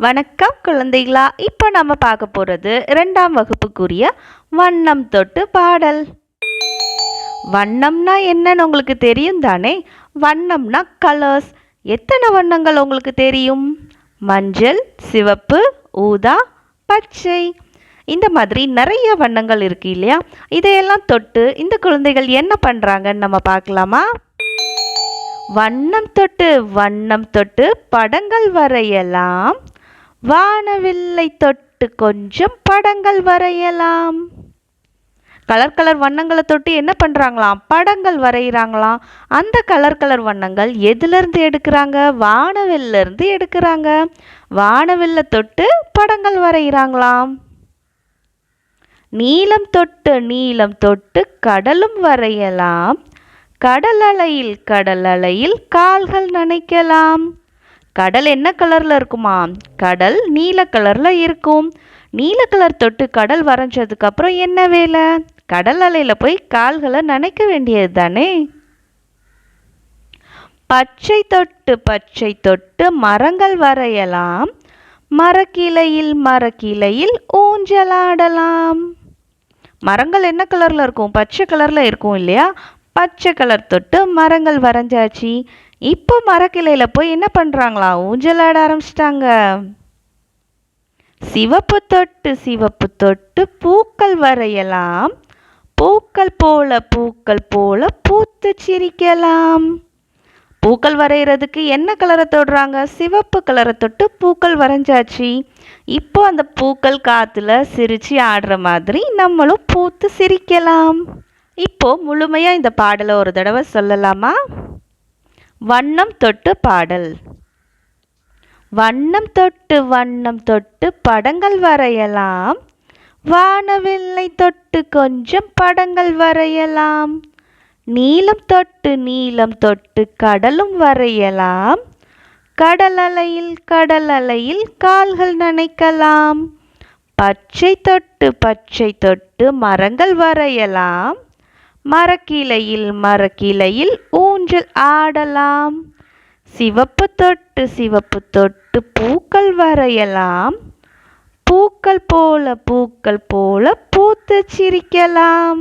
வணக்கம் குழந்தைகளா. இப்போ நம்ம பார்க்க போகிறது ரெண்டாம் வகுப்புக்குரிய வண்ணம் தொட்டு பாடல். வண்ணம்னா என்னன்னு உங்களுக்கு தெரியும் தானே? வண்ணம்னா கலர்ஸ் எத்தனை வண்ணங்கள் உங்களுக்கு தெரியும்? மஞ்சள் சிவப்பு ஊதா பச்சை. இந்த மாதிரி நிறைய வண்ணங்கள் இருக்கு இல்லையா? இதையெல்லாம் தொட்டு இந்த குழந்தைகள் என்ன பண்ணுறாங்கன்னு நம்ம பார்க்கலாமா? வண்ணம் தொட்டு வண்ணம் தொட்டு படங்கள் வரையலாம். வானவில்லை தொட்டு கொஞ்சம் படங்கள் வரையலாம். கலர் கலர் வண்ணங்களை தொட்டு என்ன பண்ணுறாங்களாம் படங்கள் வரைகிறாங்களாம். அந்த கலர் கலர் வண்ணங்கள் எதுலேருந்து எடுக்கிறாங்க? வானவில்லேருந்து எடுக்கிறாங்க. வானவில்லை தொட்டு படங்கள் வரைகிறாங்களாம். நீளம் தொட்டு நீளம் தொட்டு கடலும் வரையலாம். கடலலையில் கடலலையில் கடல் அலையில் கால்கள் நனைக்கலாம். கடல் என்ன கலரில் இருக்குமா? கடல் நீல கலரில் இருக்கும். நீல கலர் தொட்டு கடல் வரைஞ்சதுக்கப்புறம் என்ன வேலை? கடல் அலையில் போய் கால்களை நனைக்க வேண்டியது தானே? பச்சை தொட்டு பச்சை தொட்டு மரங்கள் வரையலாம். மரக்கிளையில் மரக்கிளையில் ஊஞ்சலாடலாம். மரங்கள் என்ன கலரில் இருக்கும்? பச்சை கலரில் இருக்கும் இல்லையா? பச்சை கலர் தொட்டு மரங்கள் வரைஞ்சாச்சு. இப்போ மரக்கிளையில் போய் என்ன பண்ணுறாங்களா ஊஞ்சலாட ஆரம்பிச்சிட்டாங்க. சிவப்பு தொட்டு சிவப்பு தொட்டு பூக்கள் வரையலாம். பூக்கள் போல பூக்கள் போல பூத்து சிரிக்கலாம். பூக்கள் வரைகிறதுக்கு என்ன கலரை தொடுறாங்க? சிவப்பு கலரை தொட்டு பூக்கள் வரைஞ்சாச்சு. இப்போ அந்த பூக்கள் காற்றுல சிரித்து ஆடுற மாதிரி நம்மளும் பூத்து சிரிக்கலாம். இப்போ முழுமையாக இந்த பாடலை ஒரு தடவை சொல்லலாமா? வண்ணம் தொட்டு பாடல். வண்ணம் தொட்டு வண்ணம் தொட்டு படங்கள் வரையலாம். வானவில்லை தொட்டு கொஞ்சம் படங்கள் வரையலாம். நீலம் தொட்டு நீலம் தொட்டு கடலும் வரையலாம். கடல் அலையில் கடல் அலையில் கால்கள் நனைக்கலாம். பச்சை தொட்டு பச்சை தொட்டு மரங்கள் வரையலாம். மரக்கிளையில் மரக்கிளையில் ஊஞ்சல் ஆடலாம். சிவப்பு தொட்டு சிவப்பு தொட்டு பூக்கள் வரையலாம். பூக்கள் போல பூக்கள் போல பூத்து சிரிக்கலாம்.